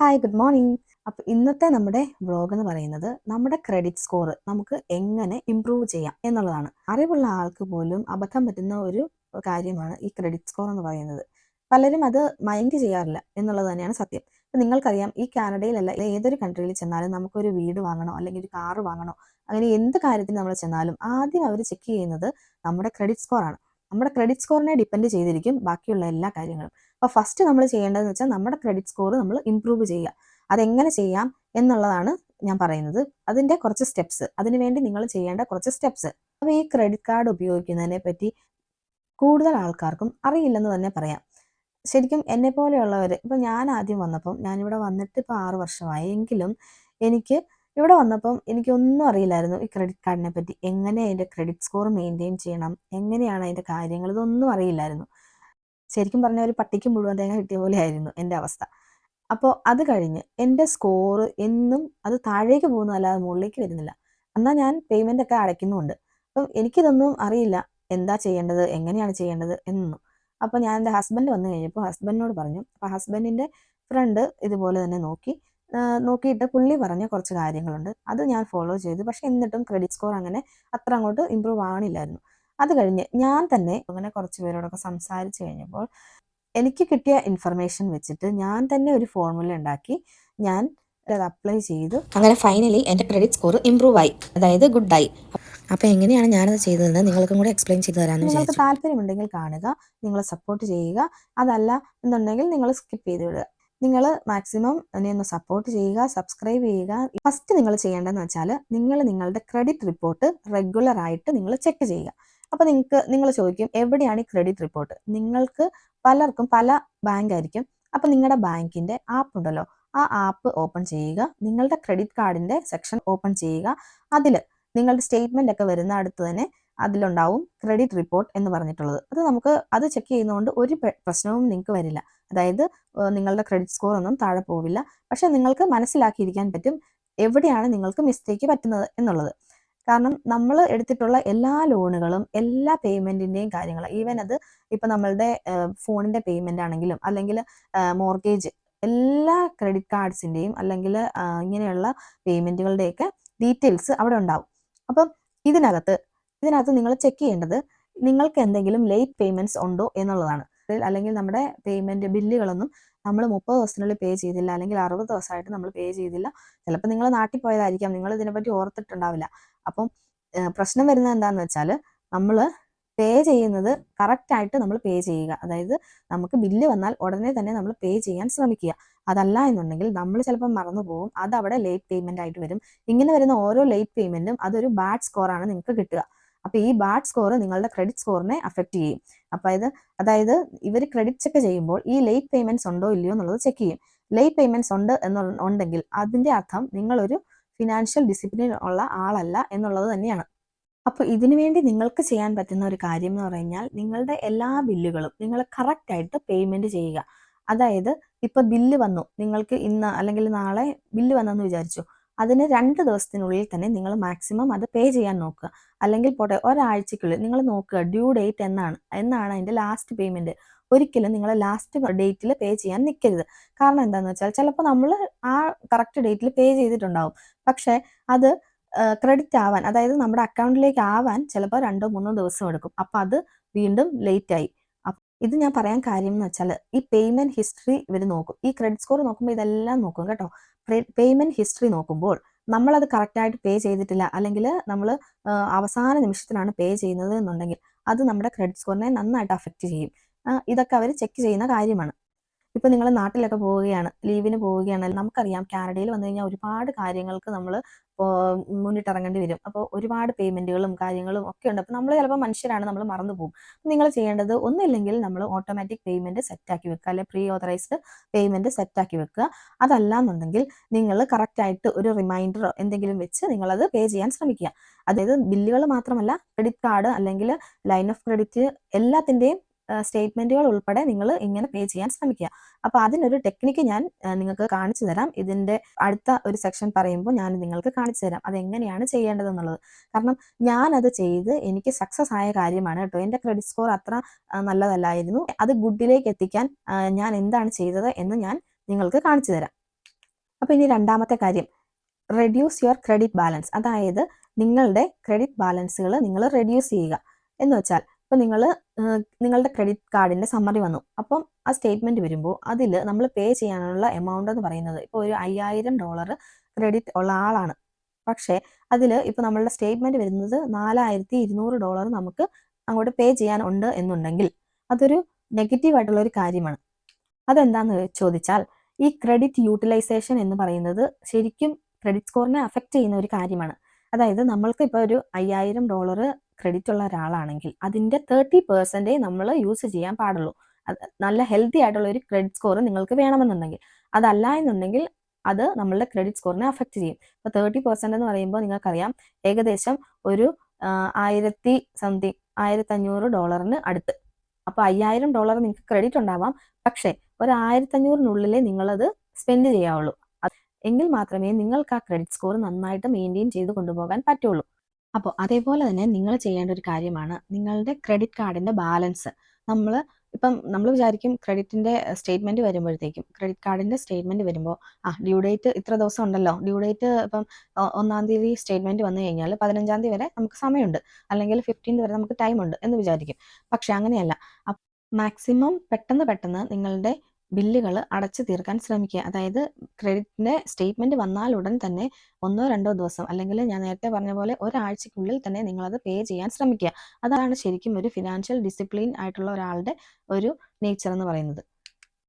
Hi good morning അപ്പോൾ ഇന്നത്തെ നമ്മുടെ വ്ളോഗ് എന്ന് പറയുന്നത് നമ്മുടെ ക്രെഡിറ്റ് സ്കോർ നമുക്ക് എങ്ങനെ ഇമ്പ്രൂവ് ചെയ്യാം എന്നുള്ളതാണ്. അറിവുള്ള ആൾക്ക് പോലും അബദ്ധം പറ്റുന്ന ഒരു കാര്യമാണ് ഈ ക്രെഡിറ്റ് സ്കോർ എന്ന് പറയുന്നത്. പലരും അത് മൈൻഡ് ചെയ്യാറില്ല എന്നുള്ളത് തന്നെയാണ് സത്യം. ഇപ്പം നിങ്ങൾക്കറിയാം ഈ കാനഡയിലല്ല ഏതൊരു കൺട്രിയിൽ ചെന്നാലും നമുക്കൊരു വീട് വാങ്ങണോ അല്ലെങ്കിൽ ഒരു കാറ് വാങ്ങണോ അങ്ങനെ എന്ത് കാര്യത്തിന് നമ്മൾ ചെന്നാലും ആദ്യം അവർ ചെക്ക് ചെയ്യുന്നത് നമ്മുടെ ക്രെഡിറ്റ് സ്കോർ ആണ്. നമ്മുടെ ക്രെഡിറ്റ് സ്കോറിനെ ഡിപ്പെൻഡ് ചെയ്തിരിക്കും ബാക്കിയുള്ള എല്ലാ കാര്യങ്ങളും. അപ്പോൾ ഫസ്റ്റ് നമ്മൾ ചെയ്യേണ്ടതെന്ന് വെച്ചാൽ നമ്മുടെ ക്രെഡിറ്റ് സ്കോർ നമ്മൾ ഇമ്പ്രൂവ് ചെയ്യുക അതെങ്ങനെ ചെയ്യാം എന്നുള്ളതാണ് ഞാൻ പറയുന്നത്. അതിന്റെ കുറച്ച് സ്റ്റെപ്സ് അതിനുവേണ്ടി നിങ്ങൾ ചെയ്യേണ്ട കുറച്ച് സ്റ്റെപ്സ് അപ്പോൾ ഈ ക്രെഡിറ്റ് കാർഡ് ഉപയോഗിക്കുന്നതിനെ പറ്റി കൂടുതൽ ആൾക്കാർക്കും അറിയില്ലെന്ന് തന്നെ പറയാം. ശരിക്കും എന്നെ പോലെയുള്ളവർ ഇപ്പം ഞാൻ ആദ്യം വന്നപ്പം ഞാനിവിടെ വന്നിട്ട് ഇപ്പോൾ ആറ് വർഷമായി. എങ്കിലും എനിക്ക് ഇവിടെ വന്നപ്പം എനിക്കൊന്നും അറിയില്ലായിരുന്നു ഈ ക്രെഡിറ്റ് കാർഡിനെ പറ്റി. എങ്ങനെ അതിന്റെ ക്രെഡിറ്റ് സ്കോർ മെയിന്റെയിൻ ചെയ്യണം? എങ്ങനെയാണ് അതിന്റെ കാര്യങ്ങൾ? ഇതൊന്നും അറിയില്ലായിരുന്നു. ശരിക്കും പറഞ്ഞ ഒരു പട്ടിക്ക് മുഴുവൻ തേങ്ങ കിട്ടിയ പോലെ ആയിരുന്നു എന്റെ അവസ്ഥ. അപ്പോൾ അത് കഴിഞ്ഞ് എന്റെ സ്കോറ് എന്നും അത് താഴേക്ക് പോകുന്നതല്ലാതെ മുകളിലേക്ക് വരുന്നില്ല. എന്നാൽ ഞാൻ പേയ്മെന്റ് ഒക്കെ അടയ്ക്കുന്നുമുണ്ട്. അപ്പം എനിക്കിതൊന്നും അറിയില്ല. എന്താ ചെയ്യേണ്ടത്? എങ്ങനെയാണ് ചെയ്യേണ്ടത്? എന്നൊന്നും അപ്പോൾ ഞാൻ എന്റെ ഹസ്ബൻഡ് വന്നു കഴിഞ്ഞപ്പോൾ ഹസ്ബൻഡിനോട് പറഞ്ഞു. അപ്പോൾ ഹസ്ബൻഡിന്റെ ഫ്രണ്ട് ഇതുപോലെ തന്നെ നോക്കി. നോക്കിയിട്ട് പുള്ളി പറഞ്ഞ കുറച്ച് കാര്യങ്ങളുണ്ട്. അത് ഞാൻ ഫോളോ ചെയ്തു. പക്ഷെ എന്നിട്ടും ക്രെഡിറ്റ് സ്കോർ അങ്ങനെ അത്ര അങ്ങോട്ട് ഇമ്പ്രൂവ് ആണില്ലായിരുന്നു അത് കഴിഞ്ഞ് ഞാൻ തന്നെ അങ്ങനെ കുറച്ച് പേരോടൊക്കെ സംസാരിച്ച് കഴിഞ്ഞപ്പോൾ എനിക്ക് കിട്ടിയ ഇൻഫർമേഷൻ വെച്ചിട്ട് ഞാൻ തന്നെ ഒരു ഫോർമുല ഉണ്ടാക്കി. ഞാൻ അത് അപ്ലൈ ചെയ്തു. അങ്ങനെ ഫൈനലി എന്റെ ക്രെഡിറ്റ് സ്കോർ ഇമ്പ്രൂവ് ആയി. അതായത് ഗുഡ് ആയി. അപ്പോൾ എങ്ങനെയാണ് ഞാനത് ചെയ്തതെന്ന് നിങ്ങൾക്കും കൂടെ എക്സ്പ്ലെയിൻ ചെയ്തു തരാമെന്ന് നിങ്ങൾക്ക് താല്പര്യമുണ്ടെങ്കിൽ കാണുക നിങ്ങളെ സപ്പോർട്ട് ചെയ്യുക. അതല്ല എന്നുണ്ടെങ്കിൽ നിങ്ങൾ സ്കിപ്പ് ചെയ്ത് വിടുക. നിങ്ങൾ മാക്സിമം എന്നെ ഒന്ന് സപ്പോർട്ട് ചെയ്യുക സബ്സ്ക്രൈബ് ചെയ്യുക. ഫസ്റ്റ് നിങ്ങൾ ചെയ്യേണ്ടതെന്ന് വെച്ചാൽ നിങ്ങൾ നിങ്ങളുടെ ക്രെഡിറ്റ് റിപ്പോർട്ട് റെഗുലർ ആയിട്ട് നിങ്ങൾ ചെക്ക് ചെയ്യുക. അപ്പോൾ നിങ്ങൾക്ക് നിങ്ങൾ ചോദിക്കും എവിടെയാണ് ഈ ക്രെഡിറ്റ് റിപ്പോർട്ട് നിങ്ങൾക്ക് പലർക്കും പല ബാങ്ക് ആയിരിക്കും. അപ്പോൾ നിങ്ങളുടെ ബാങ്കിന്റെ ആപ്പ് ഉണ്ടല്ലോ ആ ആപ്പ് ഓപ്പൺ ചെയ്യുക. നിങ്ങളുടെ ക്രെഡിറ്റ് കാർഡിന്റെ സെക്ഷൻ ഓപ്പൺ ചെയ്യുക. അതിൽ നിങ്ങളുടെ സ്റ്റേറ്റ്മെന്റ് ഒക്കെ വരുന്ന അടുത്ത് തന്നെ അതിലുണ്ടാവും ക്രെഡിറ്റ് റിപ്പോർട്ട് എന്ന് പറഞ്ഞിട്ടുള്ളത്. അത് നമുക്ക് അത് ചെക്ക് ചെയ്യുന്നതുകൊണ്ട് ഒരു പ്രശ്നവും നിങ്ങൾക്ക് വരില്ല. അതായത് നിങ്ങളുടെ ക്രെഡിറ്റ് സ്കോർ ഒന്നും താഴെ പോവില്ല. പക്ഷെ നിങ്ങൾക്ക് മനസ്സിലാക്കിയിരിക്കാൻ പറ്റും എവിടെയാണ് നിങ്ങൾക്ക് മിസ്റ്റേക്ക് പറ്റുന്നത് എന്നുള്ളത്. കാരണം നമ്മൾ എടുത്തിട്ടുള്ള എല്ലാ ലോണുകളും എല്ലാ പേയ്മെന്റിന്റെയും കാര്യങ്ങൾ ഈവൻ അത് ഇപ്പൊ നമ്മളുടെ ഫോണിന്റെ പേയ്മെന്റ് ആണെങ്കിലും അല്ലെങ്കിൽ മോർഗേജ് എല്ലാ ക്രെഡിറ്റ് കാർഡ്സിന്റെയും അല്ലെങ്കിൽ ഇങ്ങനെയുള്ള പേയ്മെന്റുകളുടെയൊക്കെ ഡീറ്റെയിൽസ് അവിടെ ഉണ്ടാവും. അപ്പം ഇതിനകത്ത് ഇതിനകത്ത് നിങ്ങൾ ചെക്ക് ചെയ്യേണ്ടത് നിങ്ങൾക്ക് എന്തെങ്കിലും ലേറ്റ് പേയ്മെന്റ്സ് ഉണ്ടോ എന്നുള്ളതാണ്. അല്ലെങ്കിൽ നമ്മുടെ പേയ്മെന്റ് ബില്ലുകളൊന്നും നമ്മൾ മുപ്പത് ദിവസത്തിനുള്ളിൽ പേ ചെയ്തില്ല അല്ലെങ്കിൽ അറുപത് ദിവസമായിട്ട് നമ്മൾ പേ ചെയ്തില്ല. ചിലപ്പോൾ നിങ്ങൾ നാട്ടിൽ പോയതായിരിക്കാം നിങ്ങൾ ഇതിനെപ്പറ്റി ഓർത്തിട്ടുണ്ടാവില്ല. അപ്പം പ്രശ്നം വരുന്നത് എന്താണെന്ന് വെച്ചാൽ നമ്മൾ പേ ചെയ്യുന്നത് കറക്റ്റ് ആയിട്ട് നമ്മൾ പേ ചെയ്യുക. അതായത് നമുക്ക് ബില്ല് വന്നാൽ ഉടനെ തന്നെ നമ്മൾ പേ ചെയ്യാൻ ശ്രമിക്കുക. അതല്ല എന്നുണ്ടെങ്കിൽ നമ്മൾ ചിലപ്പോൾ മറന്നു പോകും. അത് അവിടെ ലേറ്റ് പേയ്മെന്റ് ആയിട്ട് വരും. ഇങ്ങനെ വരുന്ന ഓരോ ലേറ്റ് പേയ്മെന്റും അതൊരു ബാഡ് സ്കോറാണ് നിങ്ങൾക്ക് കിട്ടുക. അപ്പൊ ഈ ബാഡ് സ്കോർ നിങ്ങളുടെ ക്രെഡിറ്റ് സ്കോറിനെ അഫക്റ്റ് ചെയ്യും. അപ്പൊ ഇത് അതായത് ഇവർ ക്രെഡിറ്റ് ചെക്ക് ചെയ്യുമ്പോൾ ഈ ലേറ്റ് പേയ്മെന്റ്സ് ഉണ്ടോ ഇല്ലയോ എന്നുള്ളത് ചെക്ക് ചെയ്യും. ലേറ്റ് പേയ്മെന്റ്സ് ഉണ്ട് എന്ന് ഉണ്ടെങ്കിൽ അതിന്റെ അർത്ഥം നിങ്ങളൊരു ഫിനാൻഷ്യൽ ഡിസിപ്ലിൻ ഉള്ള ആളല്ല എന്നുള്ളത് തന്നെയാണ്. അപ്പോൾ ഇതിനു വേണ്ടി നിങ്ങൾക്ക് ചെയ്യാൻ പറ്റുന്ന ഒരു കാര്യം എന്ന് പറഞ്ഞാൽ നിങ്ങളുടെ എല്ലാ ബില്ലുകളും നിങ്ങൾ കറക്റ്റ് ആയിട്ട് പേയ്മെന്റ് ചെയ്യുക. അതായത് ഇപ്പൊ ബില്ല് വന്നു. നിങ്ങൾക്ക് ഇന്ന് അല്ലെങ്കിൽ നാളെ ബില്ല് വന്നെന്ന് വിചാരിച്ചു. അതിന് രണ്ട് ദിവസത്തിനുള്ളിൽ തന്നെ നിങ്ങൾ മാക്സിമം അത് പേ ചെയ്യാൻ നോക്കുക. അല്ലെങ്കിൽ പോട്ടെ ഒരാഴ്ചക്കുള്ളിൽ നിങ്ങൾ നോക്കുക ഡ്യൂ ഡേറ്റ് എന്നാണ്. എന്നാണ് അതിന്റെ ലാസ്റ്റ് പേയ്മെന്റ് ഒരിക്കലും നിങ്ങൾ ലാസ്റ്റ് ഡേറ്റിൽ പേ ചെയ്യാൻ നിൽക്കരുത്. കാരണം എന്താണെന്ന് വെച്ചാൽ ചിലപ്പോൾ നമ്മൾ ആ കറക്റ്റ് ഡേറ്റിൽ പേ ചെയ്തിട്ടുണ്ടാവും. പക്ഷേ അത് ക്രെഡിറ്റ് ആവാൻ അതായത് നമ്മുടെ അക്കൗണ്ടിലേക്ക് ആവാൻ ചിലപ്പോൾ രണ്ടോ മൂന്നോ ദിവസം എടുക്കും. അപ്പം അത് വീണ്ടും ലേറ്റ് ആയി. ഇത് ഞാൻ പറയാൻ കാര്യം എന്ന് വെച്ചാൽ ഈ പേയ്മെന്റ് ഹിസ്റ്ററി ഇവർ നോക്കും. ഈ ക്രെഡിറ്റ് സ്കോർ നോക്കുമ്പോൾ ഇതെല്ലാം നോക്കും കേട്ടോ. പേയ്മെന്റ് ഹിസ്റ്ററി നോക്കുമ്പോൾ നമ്മൾ നമ്മളത് കറക്റ്റായിട്ട് പേ ചെയ്തിട്ടില്ല അല്ലെങ്കിൽ നമ്മൾ അവസാന നിമിഷത്തിലാണ് പേ ചെയ്യുന്നത് എന്നുണ്ടെങ്കിൽ അത് നമ്മുടെ ക്രെഡിറ്റ് സ്കോറിനെ നന്നായിട്ട് അഫക്റ്റ് ചെയ്യും. ഇതൊക്കെ അവർ ചെക്ക് ചെയ്യുന്ന കാര്യമാണ്. ഇപ്പൊ നിങ്ങൾ നാട്ടിലൊക്കെ പോവുകയാണ് ലീവിന് പോവുകയാണ് നമുക്കറിയാം കാനഡയിൽ വന്നു കഴിഞ്ഞാൽ ഒരുപാട് കാര്യങ്ങൾക്ക് നമ്മൾ മുന്നിട്ടിറങ്ങേണ്ടി വരും. അപ്പോൾ ഒരുപാട് പേയ്മെന്റുകളും കാര്യങ്ങളും ഒക്കെ ഉണ്ട്. അപ്പോൾ നമ്മൾ ചിലപ്പോൾ മനുഷ്യരാണ് നമ്മൾ മറന്നു പോകും. നിങ്ങൾ ചെയ്യേണ്ടത് ഒന്നില്ലെങ്കിൽ നമ്മൾ ഓട്ടോമാറ്റിക് പേയ്മെന്റ് സെറ്റ് ആക്കി വെക്കുക. അല്ലെ പ്രീ ഓതറൈസ്ഡ് പേയ്മെന്റ് സെറ്റ് ആക്കി വെക്കുക. അതല്ല എന്നുണ്ടെങ്കിൽ നിങ്ങൾ കറക്റ്റ് ആയിട്ട് ഒരു റിമൈൻഡറോ എന്തെങ്കിലും വെച്ച് നിങ്ങൾ അത് പേ ചെയ്യാൻ ശ്രമിക്കുക. അതായത് ബില്ലുകൾ മാത്രമല്ല ക്രെഡിറ്റ് കാർഡ് അല്ലെങ്കിൽ ലൈൻ ഓഫ് ക്രെഡിറ്റ് എല്ലാത്തിന്റെയും സ്റ്റേറ്റ്മെന്റുകൾ ഉൾപ്പെടെ നിങ്ങൾ ഇങ്ങനെ പേ ചെയ്യാൻ ശ്രമിക്കുക. അപ്പൊ അതിനൊരു ടെക്നിക്ക് ഞാൻ നിങ്ങൾക്ക് കാണിച്ചു തരാം. ഇതിന്റെ അടുത്ത ഒരു സെക്ഷൻ പറയുമ്പോൾ ഞാൻ നിങ്ങൾക്ക് കാണിച്ചു തരാം. അതെങ്ങനെയാണ് ചെയ്യേണ്ടതെന്നുള്ളത്. കാരണം ഞാൻ അത് ചെയ്ത് എനിക്ക് സക്സസ് ആയ കാര്യമാണ് കേട്ടോ. എന്റെ ക്രെഡിറ്റ് സ്കോർ അത്ര നല്ലതല്ലായിരുന്നു. അത് ഗുഡിലേക്ക് എത്തിക്കാൻ ഞാൻ എന്താണ് ചെയ്തത് എന്ന് ഞാൻ നിങ്ങൾക്ക് കാണിച്ചു തരാം. അപ്പോൾ ഇനി രണ്ടാമത്തെ കാര്യം. റെഡ്യൂസ് യുവർ ക്രെഡിറ്റ് ബാലൻസ് അതായത് നിങ്ങളുടെ ക്രെഡിറ്റ് ബാലൻസുകൾ നിങ്ങൾ റെഡ്യൂസ് ചെയ്യുക. എന്ന് വെച്ചാൽ ഇപ്പോൾ നിങ്ങൾ നിങ്ങളുടെ ക്രെഡിറ്റ് കാർഡിന്റെ സമ്മറി വന്നു. അപ്പം ആ സ്റ്റേറ്റ്മെന്റ് വരുമ്പോൾ അതിൽ നമ്മൾ പേ ചെയ്യാനുള്ള എമൗണ്ട് എന്ന് പറയുന്നത് ഇപ്പോൾ ഒരു അയ്യായിരം ഡോളർ ക്രെഡിറ്റ് ഉള്ള ആളാണ്. പക്ഷേ അതിൽ ഇപ്പോൾ നമ്മളുടെ സ്റ്റേറ്റ്മെന്റ് വരുന്നത് നാലായിരത്തി ഇരുന്നൂറ് ഡോളർ നമുക്ക് അങ്ങോട്ട് പേ ചെയ്യാനുണ്ട് എന്നുണ്ടെങ്കിൽ അതൊരു നെഗറ്റീവ് ആയിട്ടുള്ള ഒരു കാര്യമാണ്. അതെന്താന്ന് ചോദിച്ചാൽ ഈ ക്രെഡിറ്റ് യൂട്ടിലൈസേഷൻ എന്ന് പറയുന്നത് ശരിക്കും ക്രെഡിറ്റ് സ്കോറിനെ അഫക്റ്റ് ചെയ്യുന്ന ഒരു കാര്യമാണ്. അതായത് നമ്മൾക്ക് ഇപ്പോൾ ഒരു അയ്യായിരം ഡോളർ ക്രെഡിറ്റ് ഉള്ള ഒരാളാണെങ്കിൽ അതിന്റെ തേർട്ടി പെർസെന്റേ നമ്മൾ യൂസ് ചെയ്യാൻ പാടുള്ളൂ. നല്ല ഹെൽത്തി ആയിട്ടുള്ള ഒരു ക്രെഡിറ്റ് സ്കോർ നിങ്ങൾക്ക് വേണമെന്നുണ്ടെങ്കിൽ. അതല്ല എന്നുണ്ടെങ്കിൽ അത് നമ്മളുടെ ക്രെഡിറ്റ് സ്കോറിനെ അഫക്റ്റ് ചെയ്യും. ഇപ്പോൾ തേർട്ടി പെർസെന്റ് എന്ന് പറയുമ്പോൾ നിങ്ങൾക്കറിയാം ഏകദേശം ഒരു ആയിരത്തി സംതിങ് ആയിരത്തി അഞ്ഞൂറ് ഡോളറിന് അടുത്ത്. അപ്പോൾ അയ്യായിരം ഡോളർ നിങ്ങൾക്ക് ക്രെഡിറ്റ് ഉണ്ടാവാം. പക്ഷേ ഒരു ആയിരത്തഞ്ഞൂറിനുള്ളിലേ നിങ്ങളത് സ്പെൻഡ് ചെയ്യാവുള്ളൂ. എങ്കിൽ മാത്രമേ നിങ്ങൾക്ക് ആ ക്രെഡിറ്റ് സ്കോർ നന്നായിട്ട് മെയിന്റെയിൻ ചെയ്ത് കൊണ്ടുപോകാൻ പറ്റുള്ളൂ. അപ്പോൾ അതേപോലെ തന്നെ നിങ്ങൾ ചെയ്യേണ്ട ഒരു കാര്യമാണ് നിങ്ങളുടെ ക്രെഡിറ്റ് കാർഡിന്റെ ബാലൻസ് നമ്മൾ ഇപ്പം നമ്മൾ വിചാരിക്കും ക്രെഡിറ്റിന്റെ സ്റ്റേറ്റ്മെന്റ് വരുമ്പോഴത്തേക്കും ക്രെഡിറ്റ് കാർഡിന്റെ സ്റ്റേറ്റ്മെന്റ് വരുമ്പോൾ ആ ഡ്യൂ ഡേറ്റ് ഇത്ര ദിവസം ഉണ്ടല്ലോ ഡ്യൂ ഡേറ്റ് ഇപ്പം ഒന്നാം തീയതി സ്റ്റേറ്റ്മെന്റ് വന്നു കഴിഞ്ഞാൽ പതിനഞ്ചാം തീയതി വരെ നമുക്ക് സമയമുണ്ട്. അല്ലെങ്കിൽ ഫിഫ്റ്റീൻത് വരെ നമുക്ക് ടൈം ഉണ്ട് എന്ന് വിചാരിക്കും. പക്ഷെ അങ്ങനെയല്ല. മാക്സിമം പെട്ടെന്ന് പെട്ടെന്ന് നിങ്ങളുടെ ബില്ലുകൾ അടച്ചു തീർക്കാൻ ശ്രമിക്കുക. അതായത് ക്രെഡിറ്റിന്റെ സ്റ്റേറ്റ്മെന്റ് വന്നാൽ ഉടൻ തന്നെ ഒന്നോ രണ്ടോ ദിവസം അല്ലെങ്കിൽ ഞാൻ നേരത്തെ പറഞ്ഞ പോലെ ഒരാഴ്ചക്കുള്ളിൽ തന്നെ നിങ്ങളത് പേ ചെയ്യാൻ ശ്രമിക്കുക. അതാണ് ശരിക്കും ഒരു ഫിനാൻഷ്യൽ ഡിസിപ്ലിൻ ആയിട്ടുള്ള ഒരാളുടെ ഒരു നേച്ചർ എന്ന് പറയുന്നത്.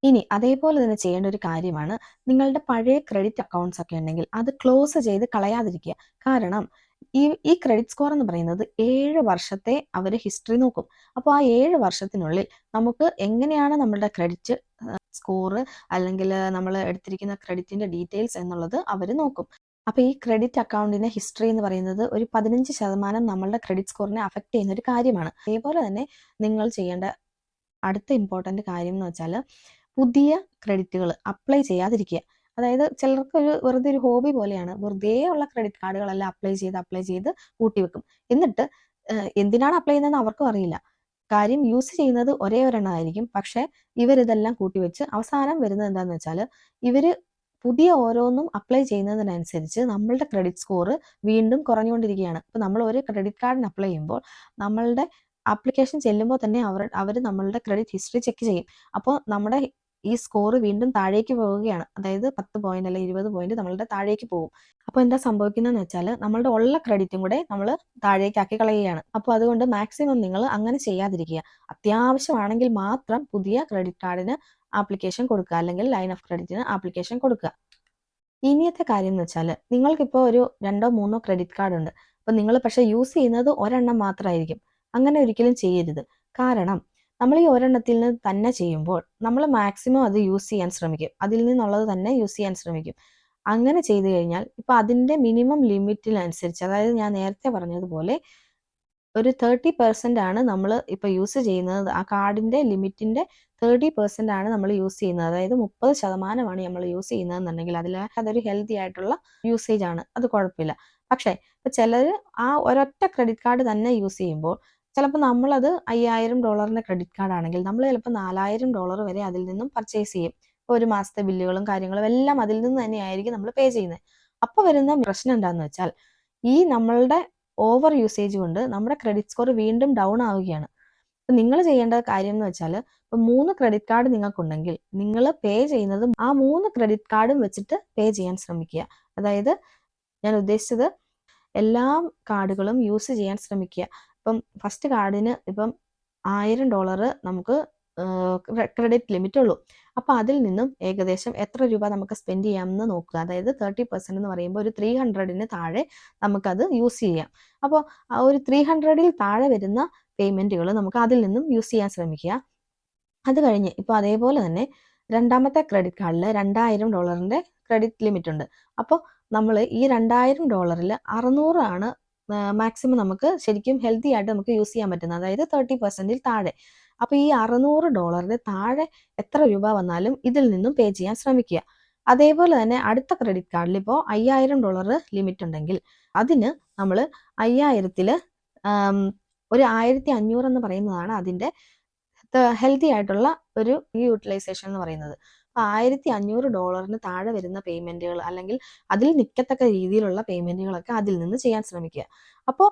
ഇനി അതേപോലെ തന്നെ ചെയ്യേണ്ട ഒരു കാര്യമാണ് നിങ്ങളുടെ പഴയ ക്രെഡിറ്റ് അക്കൗണ്ട്സ് ഒക്കെ ഉണ്ടെങ്കിൽ അത് ക്ലോസ് ചെയ്ത് കളയാതിരിക്കുക. കാരണം ഈ ഈ ക്രെഡിറ്റ് സ്കോർ എന്ന് പറയുന്നത് ഏഴ് വർഷത്തെ അവർ ഹിസ്റ്ററി നോക്കും. അപ്പോൾ ആ ഏഴ് വർഷത്തിനുള്ളിൽ നമുക്ക് എങ്ങനെയാണ് നമ്മളുടെ ക്രെഡിറ്റ് സ്കോറ് അല്ലെങ്കിൽ നമ്മൾ എടുത്തിരിക്കുന്ന ക്രെഡിറ്റിന്റെ ഡീറ്റെയിൽസ് എന്നുള്ളത് അവർ നോക്കും. അപ്പോൾ ഈ ക്രെഡിറ്റ് അക്കൗണ്ടിന്റെ ഹിസ്റ്ററി എന്ന് പറയുന്നത് ഒരു പതിനഞ്ച് ശതമാനം നമ്മളുടെ ക്രെഡിറ്റ് സ്കോറിനെ അഫക്റ്റ് ചെയ്യുന്ന ഒരു കാര്യമാണ്. അതേപോലെ തന്നെ നിങ്ങൾ ചെയ്യേണ്ട അടുത്ത ഇമ്പോർട്ടന്റ് കാര്യം എന്ന് വെച്ചാൽ പുതിയ ക്രെഡിറ്റുകൾ അപ്ലൈ ചെയ്യാതിരിക്കുക. അതായത് ചിലർക്ക് ഒരു വെറുതെ ഒരു ഹോബി പോലെയാണ്. വെറുതെ ഉള്ള ക്രെഡിറ്റ് കാർഡുകളെല്ലാം അപ്ലൈ ചെയ്ത് അപ്ലൈ ചെയ്ത് കൂട്ടിവെക്കും. എന്നിട്ട് എന്തിനാണ് അപ്ലൈ ചെയ്യുന്നതെന്ന് അവർക്കും അറിയില്ല. കാര്യം യൂസ് ചെയ്യുന്നത് ഒരേ ഒരെണ്ണമായിരിക്കും പക്ഷെ ഇവരിതെല്ലാം കൂട്ടിവെച്ച് അവസാനം വരുന്നത് എന്താണെന്ന് വെച്ചാൽ ഇവർ പുതിയ ഓരോന്നും അപ്ലൈ ചെയ്യുന്നതിനനുസരിച്ച് നമ്മളുടെ ക്രെഡിറ്റ് സ്കോർ വീണ്ടും കുറഞ്ഞുകൊണ്ടിരിക്കുകയാണ്. ഇപ്പം നമ്മൾ ഒരു ക്രെഡിറ്റ് കാർഡിന് അപ്ലൈ ചെയ്യുമ്പോൾ നമ്മളുടെ ആപ്ലിക്കേഷൻ ചെല്ലുമ്പോൾ തന്നെ അവർ അവർ നമ്മളുടെ ക്രെഡിറ്റ് ഹിസ്റ്ററി ചെക്ക് ചെയ്യും. അപ്പോൾ നമ്മുടെ ഈ സ്കോർ വീണ്ടും താഴേക്ക് പോവുകയാണ്. അതായത് പത്ത് പോയിന്റ് അല്ലെങ്കിൽ ഇരുപത് പോയിന്റ് നമ്മളുടെ താഴേക്ക് പോകും. അപ്പോൾ എന്താ സംഭവിക്കുന്നതെന്ന് വെച്ചാൽ നമ്മളുടെ ഉള്ള ക്രെഡിറ്റും കൂടെ നമ്മൾ താഴേക്കാക്കി കളയുകയാണ്. അപ്പോൾ അതുകൊണ്ട് മാക്സിമം നിങ്ങൾ അങ്ങനെ ചെയ്യാതിരിക്കുക. അത്യാവശ്യമാണെങ്കിൽ മാത്രം പുതിയ ക്രെഡിറ്റ് കാർഡിന് ആപ്ലിക്കേഷൻ കൊടുക്കുക. അല്ലെങ്കിൽ ലൈൻ ഓഫ് ക്രെഡിറ്റിന് ആപ്ലിക്കേഷൻ കൊടുക്കുക. ഇനിയത്തെ കാര്യം എന്ന് വെച്ചാൽ നിങ്ങൾക്കിപ്പോൾ ഒരു രണ്ടോ മൂന്നോ ക്രെഡിറ്റ് കാർഡ് ഉണ്ട്. അപ്പോൾ നിങ്ങൾ പക്ഷേ യൂസ് ചെയ്യുന്നത് ഒരെണ്ണം മാത്രമായിരിക്കും. അങ്ങനെ ഒരിക്കലും ചെയ്യരുത്. കാരണം നമ്മൾ ഈ ഒരെണ്ണത്തിൽ നിന്ന് തന്നെ ചെയ്യുമ്പോൾ നമ്മൾ മാക്സിമം അത് യൂസ് ചെയ്യാൻ ശ്രമിക്കും. അതിൽ നിന്നുള്ളത് തന്നെ യൂസ് ചെയ്യാൻ ശ്രമിക്കും. അങ്ങനെ ചെയ്തു കഴിഞ്ഞാൽ ഇപ്പൊ അതിന്റെ മിനിമം ലിമിറ്റിനനുസരിച്ച് അതായത് ഞാൻ നേരത്തെ പറഞ്ഞതുപോലെ ഒരു തേർട്ടി പെർസെന്റ് ആണ് നമ്മൾ ഇപ്പൊ യൂസ് ചെയ്യുന്നത്. ആ കാർഡിന്റെ ലിമിറ്റിന്റെ തേർട്ടി പെർസെന്റ് ആണ് നമ്മൾ യൂസ് ചെയ്യുന്നത്. അതായത് മുപ്പത് ശതമാനമാണ് നമ്മൾ യൂസ് ചെയ്യുന്നത് ചെയ്യുന്നതെന്നുണ്ടെങ്കിൽ അതിൽ അതൊരു ഹെൽത്തി ആയിട്ടുള്ള യൂസേജ് ആണ്. അത് കുഴപ്പമില്ല. പക്ഷേ ഇപ്പൊ ചിലർ ആ ഒരൊറ്റ ക്രെഡിറ്റ് കാർഡ് തന്നെ യൂസ് ചെയ്യുമ്പോൾ ചിലപ്പോൾ നമ്മളത് അയ്യായിരം ഡോളറിന്റെ ക്രെഡിറ്റ് കാർഡ് ആണെങ്കിൽ നമ്മൾ ചിലപ്പോൾ നാലായിരം ഡോളർ വരെ അതിൽ നിന്നും പർച്ചേസ് ചെയ്യും. ഒരു മാസത്തെ ബില്ലുകളും കാര്യങ്ങളും എല്ലാം അതിൽ നിന്ന് തന്നെയായിരിക്കും നമ്മൾ പേ ചെയ്യുന്നത് അപ്പോൾ വരുന്ന പ്രശ്നം എന്താണെന്ന് വെച്ചാൽ ഈ നമ്മളുടെ ഓവർ യൂസേജ് കൊണ്ട് നമ്മുടെ ക്രെഡിറ്റ് സ്കോർ വീണ്ടും ഡൗൺ ആവുകയാണ്. അപ്പം നിങ്ങൾ ചെയ്യേണ്ട കാര്യം എന്ന് വെച്ചാൽ ഇപ്പം മൂന്ന് ക്രെഡിറ്റ് കാർഡ് നിങ്ങൾക്കുണ്ടെങ്കിൽ നിങ്ങൾ പേ ചെയ്യുന്നത് ആ മൂന്ന് ക്രെഡിറ്റ് കാർഡും വെച്ചിട്ട് പേ ചെയ്യാൻ ശ്രമിക്കുക. അതായത് ഞാൻ ഉദ്ദേശിച്ചത് എല്ലാ കാർഡുകളും യൂസ് ചെയ്യാൻ ശ്രമിക്കുക. ഇപ്പം ഫസ്റ്റ് കാർഡിന് ഇപ്പം ആയിരം ഡോളർ നമുക്ക് ക്രെഡിറ്റ് ലിമിറ്റ് ഉള്ളൂ. അപ്പോൾ അതിൽ നിന്നും ഏകദേശം എത്ര രൂപ നമുക്ക് സ്പെൻഡ് ചെയ്യാമെന്ന് നോക്കുക. അതായത് തേർട്ടി പെർസെന്റ് എന്ന് പറയുമ്പോൾ ഒരു ത്രീ ഹൺഡ്രഡിന് താഴെ നമുക്കത് യൂസ് ചെയ്യാം. അപ്പോൾ ആ ഒരു ത്രീ ഹൺഡ്രഡിൽ താഴെ വരുന്ന പേയ്മെന്റുകൾ നമുക്ക് അതിൽ നിന്നും യൂസ് ചെയ്യാൻ ശ്രമിക്കുക. അത് കഴിഞ്ഞ് ഇപ്പോൾ അതേപോലെ തന്നെ രണ്ടാമത്തെ ക്രെഡിറ്റ് കാർഡിൽ രണ്ടായിരം ഡോളറിന്റെ ക്രെഡിറ്റ് ലിമിറ്റ് ഉണ്ട്. അപ്പോൾ നമ്മൾ ഈ രണ്ടായിരം ഡോളറിൽ അറുന്നൂറാണ് മാക്സിമം നമുക്ക് ശരിക്കും ഹെൽത്തി ആയിട്ട് നമുക്ക് യൂസ് ചെയ്യാൻ പറ്റുന്നത്. അതായത് തേർട്ടി പെർസെന്റിൽ താഴെ. അപ്പോൾ ഈ അറുന്നൂറ് ഡോളറിന് താഴെ എത്ര രൂപ വന്നാലും ഇതിൽ നിന്നും പേ ചെയ്യാൻ ശ്രമിക്കുക. അതേപോലെ തന്നെ അടുത്ത ക്രെഡിറ്റ് കാർഡിൽ ഇപ്പോൾ അയ്യായിരം ഡോളർ ലിമിറ്റ് ഉണ്ടെങ്കിൽ അതിന് നമ്മൾ അയ്യായിരത്തിൽ ഒരു ആയിരത്തി അഞ്ഞൂറ് എന്ന് പറയുന്നതാണ് അതിന്റെ ഹെൽത്തി ആയിട്ടുള്ള ഒരു യൂട്ടിലൈസേഷൻ എന്ന് പറയുന്നത്. അപ്പോൾ ആയിരത്തി അഞ്ഞൂറ് ഡോളറിന് താഴെ വരുന്ന പേയ്മെന്റുകൾ അല്ലെങ്കിൽ അതിൽ നിൽക്കത്തക്ക രീതിയിലുള്ള പേയ്മെന്റുകളൊക്കെ അതിൽ നിന്ന് ചെയ്യാൻ ശ്രമിക്കുക. അപ്പോൾ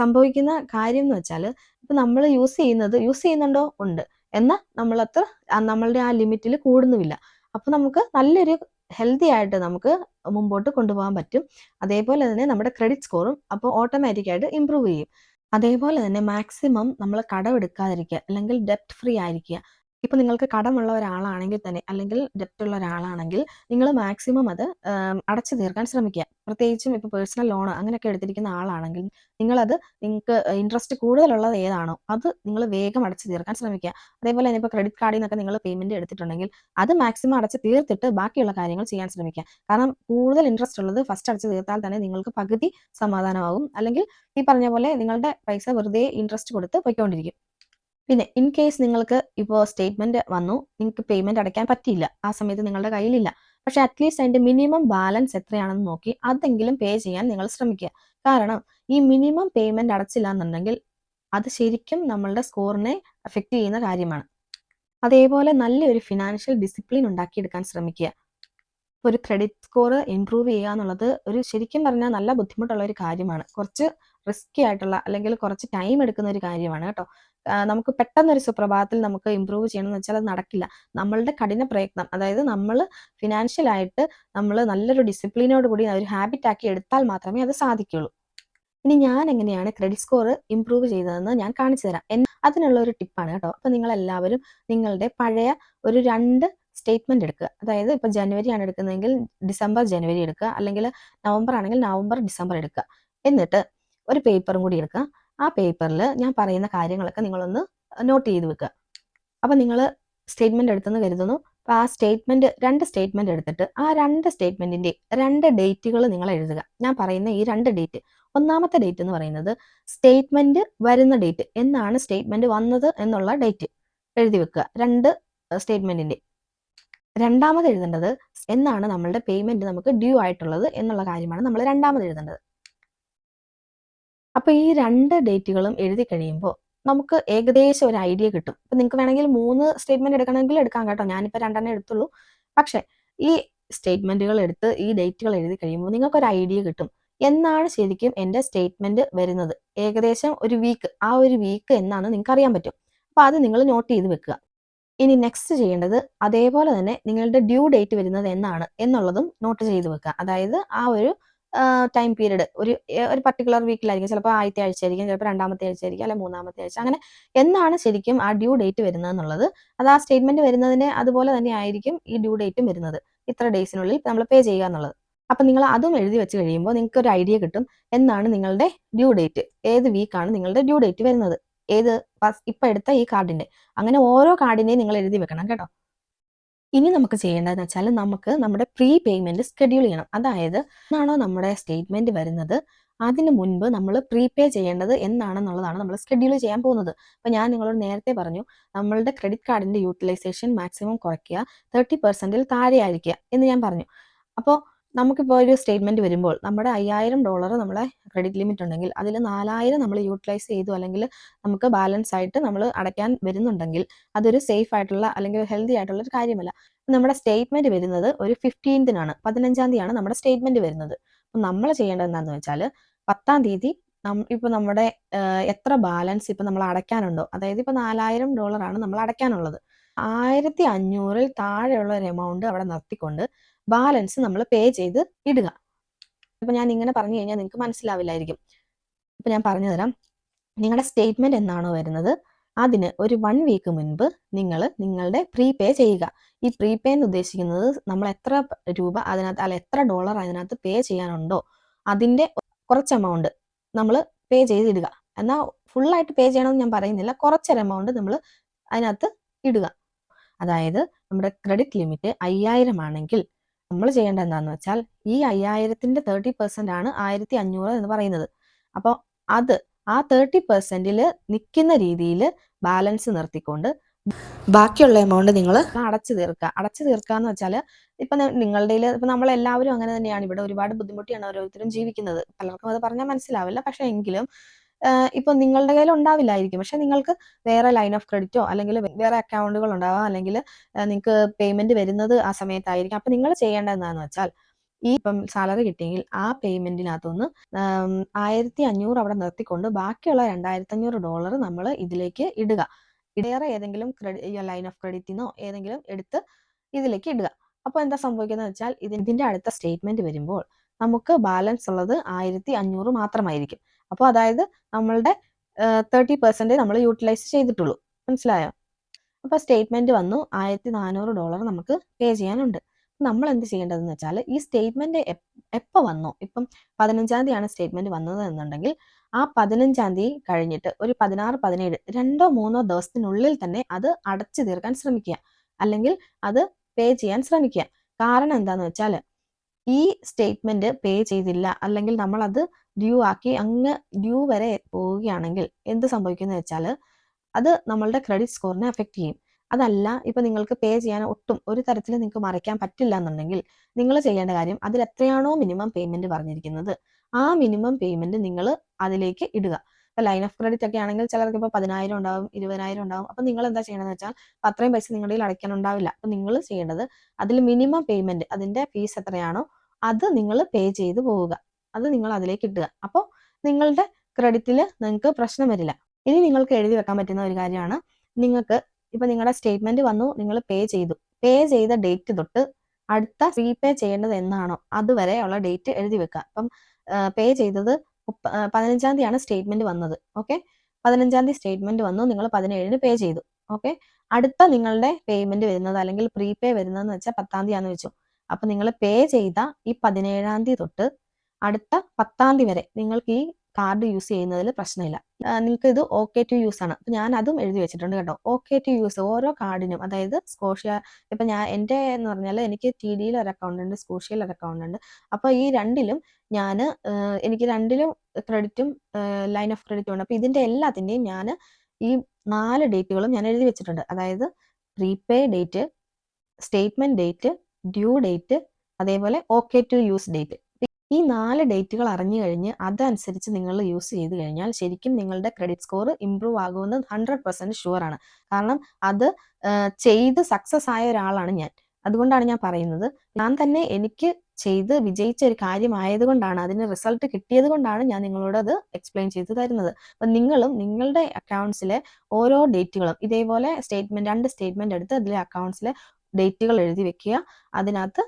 സംഭവിക്കുന്ന കാര്യം എന്ന് വെച്ചാൽ ഇപ്പം നമ്മൾ യൂസ് ചെയ്യുന്നത് യൂസ് ചെയ്യുന്നുണ്ടോ? ഉണ്ട്. എന്നാൽ നമ്മളത്ര നമ്മളുടെ ആ ലിമിറ്റിൽ കൂടുന്നുമില്ല. അപ്പോൾ നമുക്ക് നല്ലൊരു ഹെൽത്തി ആയിട്ട് നമുക്ക് മുമ്പോട്ട് കൊണ്ടുപോകാൻ പറ്റും. അതേപോലെ തന്നെ നമ്മുടെ ക്രെഡിറ്റ് സ്കോറും അപ്പോൾ ഓട്ടോമാറ്റിക്കായിട്ട് ഇമ്പ്രൂവ് ചെയ്യും. അതേപോലെ തന്നെ മാക്സിമം നമ്മൾ കടമെടുക്കാതിരിക്കുക അല്ലെങ്കിൽ ഡെപ്റ്റ് ഫ്രീ ആയിരിക്കുക. ഇപ്പം നിങ്ങൾക്ക് കടമുള്ള ഒരാളാണെങ്കിൽ തന്നെ അല്ലെങ്കിൽ ഡെപ്റ്റ് ഉള്ള ഒരാളാണെങ്കിൽ നിങ്ങൾ മാക്സിമം അത് അടച്ചു തീർക്കാൻ ശ്രമിക്കുക. പ്രത്യേകിച്ചും ഇപ്പോൾ പേഴ്സണൽ ലോൺ അങ്ങനെയൊക്കെ എടുത്തിരിക്കുന്ന ആളാണെങ്കിൽ നിങ്ങളത് നിങ്ങൾക്ക് ഇൻട്രസ്റ്റ് കൂടുതലുള്ളത് ഏതാണോ അത് നിങ്ങൾ വേഗം അടച്ചു തീർക്കാൻ ശ്രമിക്കുക. അതേപോലെ തന്നെ ഇപ്പോൾ ക്രെഡിറ്റ് കാർഡിൽ നിന്നൊക്കെ നിങ്ങൾ പേയ്മെന്റ് എടുത്തിട്ടുണ്ടെങ്കിൽ അത് മാക്സിമം അടച്ച് തീർത്തിട്ട് ബാക്കിയുള്ള കാര്യങ്ങൾ ചെയ്യാൻ ശ്രമിക്കുക. കാരണം കൂടുതൽ ഇൻട്രസ്റ്റ് ഉള്ളത് ഫസ്റ്റ് അടച്ച് തീർത്താൽ തന്നെ നിങ്ങൾക്ക് പകുതി സമാധാനമാകും. അല്ലെങ്കിൽ ഈ പറഞ്ഞ പോലെ നിങ്ങളുടെ പൈസ വെറുതെ ഇൻട്രസ്റ്റ് കൊടുത്ത് പൊയ്ക്കൊണ്ടിരിക്കും. പിന്നെ ഇൻ കേസ് നിങ്ങൾക്ക് ഇപ്പോൾ സ്റ്റേറ്റ്മെന്റ് വന്നു നിങ്ങൾക്ക് പേയ്മെന്റ് അടയ്ക്കാൻ പറ്റിയില്ല ആ സമയത്ത് നിങ്ങളുടെ കയ്യിലില്ല. പക്ഷെ അറ്റ്ലീസ്റ്റ് അതിന്റെ മിനിമം ബാലൻസ് എത്രയാണെന്ന് നോക്കി അതെങ്കിലും പേ ചെയ്യാൻ നിങ്ങൾ ശ്രമിക്കുക. കാരണം ഈ മിനിമം പേയ്മെന്റ് അടച്ചില്ല എന്നുണ്ടെങ്കിൽ അത് ശരിക്കും നമ്മളുടെ സ്കോറിനെ അഫക്റ്റ് ചെയ്യുന്ന കാര്യമാണ്. അതേപോലെ നല്ലൊരു ഫിനാൻഷ്യൽ ഡിസിപ്ലിൻ ഉണ്ടാക്കിയെടുക്കാൻ ശ്രമിക്കുക. ഒരു ക്രെഡിറ്റ് സ്കോർ ഇംപ്രൂവ് ചെയ്യുക എന്നുള്ളത് ഒരു ശരിക്കും പറഞ്ഞാൽ നല്ല ബുദ്ധിമുട്ടുള്ള ഒരു കാര്യമാണ്. കുറച്ച് റിസ്കി ആയിട്ടുള്ള അല്ലെങ്കിൽ കുറച്ച് ടൈം എടുക്കുന്ന ഒരു കാര്യമാണ് കേട്ടോ. നമുക്ക് പെട്ടെന്നൊരു സുപ്രഭാതത്തിൽ നമുക്ക് ഇമ്പ്രൂവ് ചെയ്യണം എന്ന് വെച്ചാൽ അത് നടക്കില്ല. നമ്മളുടെ കഠിന പ്രയത്നം അതായത് നമ്മൾ ഫിനാൻഷ്യൽ ആയിട്ട് നമ്മൾ നല്ലൊരു ഡിസിപ്ലിനോട് കൂടി ഒരു ഹാബിറ്റ് ആക്കി എടുത്താൽ മാത്രമേ അത് സാധിക്കുള്ളൂ. ഇനി ഞാൻ എങ്ങനെയാണ് ക്രെഡിറ്റ് സ്കോർ ഇമ്പ്രൂവ് ചെയ്തതെന്ന് ഞാൻ കാണിച്ചു തരാം. അതിനുള്ള ഒരു ടിപ്പാണ് കേട്ടോ. അപ്പൊ നിങ്ങൾ എല്ലാവരും നിങ്ങളുടെ പഴയ ഒരു രണ്ട് സ്റ്റേറ്റ്മെന്റ് എടുക്കുക. അതായത് ഇപ്പൊ ജനുവരി ആണ് എടുക്കുന്നതെങ്കിൽ ഡിസംബർ ജനുവരി എടുക്കുക. അല്ലെങ്കിൽ നവംബർ ആണെങ്കിൽ നവംബർ ഡിസംബർ എടുക്കുക. എന്നിട്ട് ഒരു പേപ്പറും കൂടി എടുക്കുക. ആ പേപ്പറിൽ ഞാൻ പറയുന്ന കാര്യങ്ങളൊക്കെ നിങ്ങളൊന്ന് നോട്ട് ചെയ്ത് വെക്കുക. അപ്പൊ നിങ്ങൾ സ്റ്റേറ്റ്മെന്റ് എടുത്തെന്ന് കരുതുന്നു. അപ്പൊ ആ സ്റ്റേറ്റ്മെന്റ് രണ്ട് സ്റ്റേറ്റ്മെന്റ് എടുത്തിട്ട് ആ രണ്ട് സ്റ്റേറ്റ്മെന്റിന്റെ രണ്ട് ഡേറ്റുകൾ നിങ്ങൾ എഴുതുക. ഞാൻ പറയുന്ന ഈ രണ്ട് ഡേറ്റ് ഒന്നാമത്തെ ഡേറ്റ് എന്ന് പറയുന്നത് സ്റ്റേറ്റ്മെന്റ് വരുന്ന ഡേറ്റ് എന്നാണ് സ്റ്റേറ്റ്മെന്റ് വന്നത് എന്നുള്ള ഡേറ്റ് എഴുതി വെക്കുക. രണ്ട് സ്റ്റേറ്റ്മെന്റിന്റെ രണ്ടാമത് എഴുതേണ്ടത് എന്നാണ് നമ്മളുടെ പേയ്മെന്റ് നമുക്ക് ഡ്യൂ ആയിട്ടുള്ളത് എന്നുള്ള കാര്യമാണ് നമ്മൾ രണ്ടാമത് എഴുതേണ്ടത്. അപ്പൊ ഈ രണ്ട് ഡേറ്റുകളും എഴുതി കഴിയുമ്പോൾ നമുക്ക് ഏകദേശം ഒരു ഐഡിയ കിട്ടും. അപ്പൊ നിങ്ങൾക്ക് വേണമെങ്കിൽ മൂന്ന് സ്റ്റേറ്റ്മെന്റ് എടുക്കണമെങ്കിൽ എടുക്കാം കേട്ടോ. ഞാനിപ്പോ രണ്ടെണ്ണം എടുത്തുള്ളൂ. പക്ഷെ ഈ സ്റ്റേറ്റ്മെന്റുകൾ എടുത്ത് ഈ ഡേറ്റുകൾ എഴുതി കഴിയുമ്പോൾ നിങ്ങൾക്ക് ഒരു ഐഡിയ കിട്ടും. എന്നാണ് ശരിക്കും എന്റെ സ്റ്റേറ്റ്മെന്റ് വരുന്നത്? ഏകദേശം ഒരു വീക്ക് ആ ഒരു വീക്ക് എന്നാണ് നിങ്ങൾക്ക് അറിയാൻ പറ്റും. അപ്പൊ അത് നിങ്ങൾ നോട്ട് ചെയ്ത് വെക്കുക. ഇനി നെക്സ്റ്റ് ചെയ്യേണ്ടത് അതേപോലെ തന്നെ നിങ്ങളുടെ ഡ്യൂ ഡേറ്റ് വരുന്നത് എന്നാണ് എന്നുള്ളതും നോട്ട് ചെയ്ത് വെക്കുക. അതായത് ആ ഒരു ടൈം പീരീഡ് ഒരു ഒരു പർട്ടിക്കുലർ വീക്കിലായിരിക്കും ചിലപ്പോൾ ആദ്യത്തെ ആഴ്ച ആയിരിക്കും ചിലപ്പോൾ രണ്ടാമത്തെ ആഴ്ച ആയിരിക്കും അല്ലെങ്കിൽ മൂന്നാമത്തെ ആഴ്ച. അങ്ങനെ എന്നാണ് ശരിക്കും ആ ഡ്യൂ ഡേറ്റ് വരുന്നത് എന്നുള്ളത് അത് ആ സ്റ്റേറ്റ്മെന്റ് വരുന്നതിന് അതുപോലെ തന്നെ ആയിരിക്കും ഈ ഡ്യൂ ഡേറ്റും വരുന്നത്. ഇത്ര ഡേയ്സിനുള്ളിൽ നമ്മൾ പേ ചെയ്യുക എന്നുള്ളത്. അപ്പൊ നിങ്ങൾ അതും എഴുതി വെച്ച് കഴിയുമ്പോൾ നിങ്ങൾക്ക് ഒരു ഐഡിയ കിട്ടും എന്നാണ് നിങ്ങളുടെ ഡ്യൂ ഡേറ്റ് ഏത് വീക്കാണ് നിങ്ങളുടെ ഡ്യൂ ഡേറ്റ് വരുന്നത്? ഏത് ഇപ്പൊ എടുത്ത ഈ കാർഡിന്റെ അങ്ങനെ ഓരോ കാർഡിനെയും നിങ്ങൾ എഴുതി വെക്കണം കേട്ടോ. ഇനി നമുക്ക് ചെയ്യേണ്ടതെന്ന് വെച്ചാൽ നമുക്ക് നമ്മുടെ പ്രീ പേയ്മെന്റ് സ്കെഡ്യൂൾ ചെയ്യണം. അതായത് എന്നാണോ നമ്മുടെ സ്റ്റേറ്റ്മെന്റ് വരുന്നത് അതിന് മുൻപ് നമ്മൾ പ്രീപേ ചെയ്യേണ്ടത് എന്നാണെന്നുള്ളതാണ് നമ്മൾ സ്കെഡ്യൂൾ ചെയ്യാൻ പോകുന്നത്. അപ്പൊ ഞാൻ നിങ്ങളോട് നേരത്തെ പറഞ്ഞു നമ്മളുടെ ക്രെഡിറ്റ് കാർഡിന്റെ യൂട്ടിലൈസേഷൻ മാക്സിമം കുറയ്ക്കുക തേർട്ടി താഴെ ആയിരിക്കുക എന്ന് ഞാൻ പറഞ്ഞു. അപ്പോൾ നമുക്കിപ്പോൾ ഒരു സ്റ്റേറ്റ്മെന്റ് വരുമ്പോൾ നമ്മുടെ അയ്യായിരം ഡോളർ നമ്മളെ ക്രെഡിറ്റ് ലിമിറ്റ് ഉണ്ടെങ്കിൽ അതിൽ നാലായിരം നമ്മൾ യൂട്ടിലൈസ് ചെയ്തു അല്ലെങ്കിൽ നമുക്ക് ബാലൻസ് ആയിട്ട് നമ്മൾ അടയ്ക്കാൻ വരുന്നുണ്ടെങ്കിൽ അതൊരു സേഫ് ആയിട്ടുള്ള അല്ലെങ്കിൽ ഹെൽത്തി ആയിട്ടുള്ള ഒരു കാര്യമല്ല. നമ്മുടെ സ്റ്റേറ്റ്മെന്റ് വരുന്നത് ഒരു ഫിഫ്റ്റീൻത്തിനാണ് പതിനഞ്ചാം തീയതിയാണ് നമ്മുടെ സ്റ്റേറ്റ്മെന്റ് വരുന്നത്. അപ്പം നമ്മൾ ചെയ്യേണ്ടത് എന്താണെന്ന് വെച്ചാൽ പത്താം തീയതി ഇപ്പൊ നമ്മുടെ എത്ര ബാലൻസ് ഇപ്പൊ നമ്മൾ അടയ്ക്കാനുണ്ടോ? അതായത് ഇപ്പൊ നാലായിരം ഡോളറാണ് നമ്മൾ അടയ്ക്കാനുള്ളത്. ആയിരത്തി അഞ്ഞൂറിൽ താഴെയുള്ള ഒരു എമൗണ്ട് അവിടെ നിർത്തിക്കൊണ്ട് ബാലൻസ് നമ്മൾ പേ ചെയ്ത് ഇടുക. ഇപ്പൊ ഞാൻ ഇങ്ങനെ പറഞ്ഞു കഴിഞ്ഞാൽ നിങ്ങൾക്ക് മനസ്സിലാവില്ലായിരിക്കും. ഇപ്പൊ ഞാൻ പറഞ്ഞു തരാം. നിങ്ങളുടെ സ്റ്റേറ്റ്മെന്റ് എന്നാണോ വരുന്നത് അതിന് ഒരു വൺ വീക്ക് മുൻപ് നിങ്ങൾ നിങ്ങളുടെ പ്രീ പേ ചെയ്യുക. ഈ പ്രീ പേ എന്ന് ഉദ്ദേശിക്കുന്നത് നമ്മൾ എത്ര രൂപ അതിനകത്ത് അല്ല എത്ര ഡോളർ അതിനകത്ത് പേ ചെയ്യാനുണ്ടോ അതിന്റെ കുറച്ച് എമൗണ്ട് നമ്മൾ പേ ചെയ്തിടുക. എന്നാൽ ഫുള്ളായിട്ട് പേ ചെയ്യണമെന്ന് ഞാൻ പറയുന്നില്ല. കുറച്ചൊരു എമൗണ്ട് നമ്മൾ അതിനകത്ത് ഇടുക. അതായത് നമ്മുടെ ക്രെഡിറ്റ് ലിമിറ്റ് അയ്യായിരം ആണെങ്കിൽ നമ്മൾ ചെയ്യേണ്ട എന്താന്ന് വെച്ചാൽ ഈ അയ്യായിരത്തിന്റെ തേർട്ടി പെർസെന്റ് ആണ് ആയിരത്തി അഞ്ഞൂറ് എന്ന് പറയുന്നത്. അപ്പോൾ അത് ആ തേർട്ടി പെർസെന്റിൽ നിൽക്കുന്ന രീതിയിൽ ബാലൻസ് നിർത്തിക്കൊണ്ട് ബാക്കിയുള്ള എമൗണ്ട് നിങ്ങൾ അടച്ചു തീർക്കുക. അടച്ചു തീർക്കുക എന്ന് വെച്ചാൽ ഇപ്പൊ നിങ്ങളുടെ ഇപ്പൊ നമ്മൾ എല്ലാവരും അങ്ങനെ തന്നെയാണ്. ഇവിടെ ഒരുപാട് ബുദ്ധിമുട്ടിയാണ് ഓരോരുത്തരും ജീവിക്കുന്നത്. പലർക്കും അത് പറഞ്ഞാൽ മനസ്സിലാവില്ല. പക്ഷെ എങ്കിലും ഇപ്പം നിങ്ങളുടെ കയ്യിൽ ഉണ്ടാവില്ലായിരിക്കും. പക്ഷെ നിങ്ങൾക്ക് വേറെ ലൈൻ ഓഫ് ക്രെഡിറ്റോ അല്ലെങ്കിൽ വേറെ അക്കൗണ്ടുകൾ ഉണ്ടാവാം. അല്ലെങ്കിൽ നിങ്ങൾക്ക് പേയ്മെന്റ് വരുന്നത് ആ സമയത്തായിരിക്കും. അപ്പൊ നിങ്ങൾ ചെയ്യേണ്ട വെച്ചാൽ ഈ ഇപ്പം സാലറി കിട്ടിയെങ്കിൽ ആ പേയ്മെന്റിനകത്തുനിന്ന് ആയിരത്തി അഞ്ഞൂറ് അവിടെ നിർത്തിക്കൊണ്ട് ബാക്കിയുള്ള രണ്ടായിരത്തി അഞ്ഞൂറ് ഡോളർ നമ്മൾ ഇതിലേക്ക് ഇടുക. വേറെ ഏതെങ്കിലും ലൈൻ ഓഫ് ക്രെഡിറ്റിന്നോ ഏതെങ്കിലും എടുത്ത് ഇതിലേക്ക് ഇടുക. അപ്പോൾ എന്താ സംഭവിക്കുന്നത് വെച്ചാൽ ഇതിന്റെ അടുത്ത സ്റ്റേറ്റ്മെന്റ് വരുമ്പോൾ നമുക്ക് ബാലൻസ് ഉള്ളത് ആയിരത്തി അഞ്ഞൂറ് മാത്രമായിരിക്കും. അപ്പോൾ അതായത് നമ്മളുടെ തേർട്ടി പെർസെന്റേജ് നമ്മൾ യൂട്ടിലൈസ് ചെയ്തിട്ടുള്ളൂ. മനസ്സിലായോ? അപ്പോൾ സ്റ്റേറ്റ്മെന്റ് വന്നു ആയിരത്തി നാനൂറ് ഡോളർ നമുക്ക് പേ ചെയ്യാനുണ്ട്. നമ്മൾ എന്ത് ചെയ്യേണ്ടതെന്ന് വെച്ചാൽ ഈ സ്റ്റേറ്റ്മെന്റ് എപ്പോൾ വന്നു? ഇപ്പം പതിനഞ്ചാം തീയതിയാണ് സ്റ്റേറ്റ്മെന്റ് വന്നത് എന്നുണ്ടെങ്കിൽ ആ പതിനഞ്ചാം തീയതി കഴിഞ്ഞിട്ട് ഒരു പതിനാറ് പതിനേഴ് രണ്ടോ മൂന്നോ ദിവസത്തിനുള്ളിൽ തന്നെ അത് അടച്ചു തീർക്കാൻ ശ്രമിക്കുക. അല്ലെങ്കിൽ അത് പേ ചെയ്യാൻ ശ്രമിക്കുക. കാരണം എന്താന്ന് വെച്ചാൽ ഈ സ്റ്റേറ്റ്മെന്റ് പേ ചെയ്തില്ല അല്ലെങ്കിൽ നമ്മൾ അത് ഡ്യൂ ആക്കി അങ്ങ് ഡ്യൂ വരെ പോവുകയാണെങ്കിൽ എന്ത് സംഭവിക്കുന്നത് വെച്ചാൽ അത് നമ്മളുടെ ക്രെഡിറ്റ് സ്കോറിനെ അഫക്റ്റ് ചെയ്യും. അതല്ല ഇപ്പൊ നിങ്ങൾക്ക് പേ ചെയ്യാൻ ഒട്ടും ഒരു തരത്തിൽ നിങ്ങൾക്ക് മറയ്ക്കാൻ പറ്റില്ല എന്നുണ്ടെങ്കിൽ നിങ്ങൾ ചെയ്യേണ്ട കാര്യം അതിൽ എത്രയാണോ മിനിമം പേയ്മെന്റ് പറഞ്ഞിരിക്കുന്നത്. ആ മിനിമം പേയ്മെന്റ് നിങ്ങൾ അതിലേക്ക് ഇടുക. ഇപ്പൊ ലൈൻ ഓഫ് ക്രെഡിറ്റ് ഒക്കെ ആണെങ്കിൽ ചിലർക്ക് ഇപ്പോൾ പതിനായിരം ഉണ്ടാവും ഇരുപതിനായിരം ഉണ്ടാവും. അപ്പൊ നിങ്ങൾ എന്താ ചെയ്യണമെന്ന് വെച്ചാൽ അത്രയും പൈസ നിങ്ങളുടെ അടയ്ക്കാൻ ഉണ്ടാവില്ല. അപ്പൊ നിങ്ങൾ ചെയ്യേണ്ടത് അതിൽ മിനിമം പേയ്മെന്റ് അതിന്റെ ഫീസ് എത്രയാണോ അത് നിങ്ങൾ പേ ചെയ്ത് പോവുക. അത് നിങ്ങൾ അതിലേക്ക് ഇട്ടുക അപ്പോൾ നിങ്ങളുടെ ക്രെഡിറ്റിൽ നിങ്ങൾക്ക് പ്രശ്നം വരില്ല. ഇനി നിങ്ങൾക്ക് എഴുതി വെക്കാൻ പറ്റുന്ന ഒരു കാര്യമാണ്. നിങ്ങൾക്ക് ഇപ്പൊ നിങ്ങളുടെ സ്റ്റേറ്റ്മെന്റ് വന്നു നിങ്ങൾ പേ ചെയ്തു. പേ ചെയ്ത ഡേറ്റ് തൊട്ട് അടുത്ത റീപേ ചെയ്യേണ്ടത് എന്നാണോ അതുവരെ ഉള്ള ഡേറ്റ് എഴുതി വെക്കുക. അപ്പം പേ ചെയ്തത് പതിനഞ്ചാം തീയതിയാണ് സ്റ്റേറ്റ്മെന്റ് വന്നത്. ഓക്കെ പതിനഞ്ചാം തീയതി സ്റ്റേറ്റ്മെന്റ് വന്നു നിങ്ങൾ പതിനേഴിന് പേ ചെയ്തു. ഓക്കെ അടുത്ത നിങ്ങളുടെ പേയ്മെന്റ് വരുന്നത് അല്ലെങ്കിൽ പ്രീപേ വരുന്നതെന്ന് വെച്ചാൽ പത്താം തീയതി ആണെന്ന് വെച്ചു. അപ്പൊ നിങ്ങൾ പേ ചെയ്ത ഈ പതിനേഴാം തീയതി തൊട്ട് അടുത്ത പത്താം തീയതി വരെ നിങ്ങൾക്ക് ഈ കാർഡ് യൂസ് ചെയ്യുന്നതിൽ പ്രശ്നമില്ല. നിങ്ങൾക്ക് ഇത് ഓക്കെ ടു യൂസ് ആണ്. ഞാൻ അതും എഴുതി വെച്ചിട്ടുണ്ട് കേട്ടോ. ഓക്കെ ടു യൂസ് ഓരോ കാർഡിനും അതായത് സ്കോഷ്യ ഇപ്പൊ ഞാൻ എന്റെ എന്ന് പറഞ്ഞാൽ എനിക്ക് ടി ഡിയിൽ ഒരു അക്കൗണ്ട് ഉണ്ട് സ്കോഷ്യയിൽ ഒരു അക്കൗണ്ട് ഉണ്ട്. അപ്പൊ ഈ രണ്ടിലും ഞാൻ എനിക്ക് രണ്ടിലും ക്രെഡിറ്റും ലൈൻ ഓഫ് ക്രെഡിറ്റും ഉണ്ട്. അപ്പൊ ഇതിന്റെ എല്ലാത്തിന്റെയും ഞാൻ ഈ നാല് ഡേറ്റുകളും ഞാൻ എഴുതി വെച്ചിട്ടുണ്ട്. അതായത് prepay date statement date due date അതേപോലെ ഓക്കെ ടു യൂസ് ഡേറ്റ് ഈ നാല് ഡേറ്റുകൾ അറിഞ്ഞു കഴിഞ്ഞ് അതനുസരിച്ച് നിങ്ങൾ യൂസ് ചെയ്ത് കഴിഞ്ഞാൽ ശരിക്കും നിങ്ങളുടെ ക്രെഡിറ്റ് സ്കോർ ഇമ്പ്രൂവ് ആകുമെന്ന് ഹൺഡ്രഡ് പെർസെന്റ് ഷുവർ ആണ് കാരണം അത് ചെയ്ത് സക്സസ് ആയ ഒരാളാണ് ഞാൻ. അതുകൊണ്ടാണ് ഞാൻ പറയുന്നത്. ഞാൻ തന്നെ എനിക്ക് ചെയ്ത് വിജയിച്ച ഒരു കാര്യമായതുകൊണ്ടാണ് അതിന് റിസൾട്ട് കിട്ടിയത് കൊണ്ടാണ് ഞാൻ നിങ്ങളോട് അത് എക്സ്പ്ലെയിൻ ചെയ്ത് തരുന്നത്. അപ്പം നിങ്ങളും നിങ്ങളുടെ അക്കൗണ്ട്സിലെ ഓരോ ഡേറ്റുകളും ഇതേപോലെ സ്റ്റേറ്റ്മെന്റ് രണ്ട് സ്റ്റേറ്റ്മെന്റ് എടുത്ത് അതിലെ അക്കൗണ്ട്സിലെ ഡേറ്റുകൾ എഴുതി വെക്കുക. അതിനകത്ത്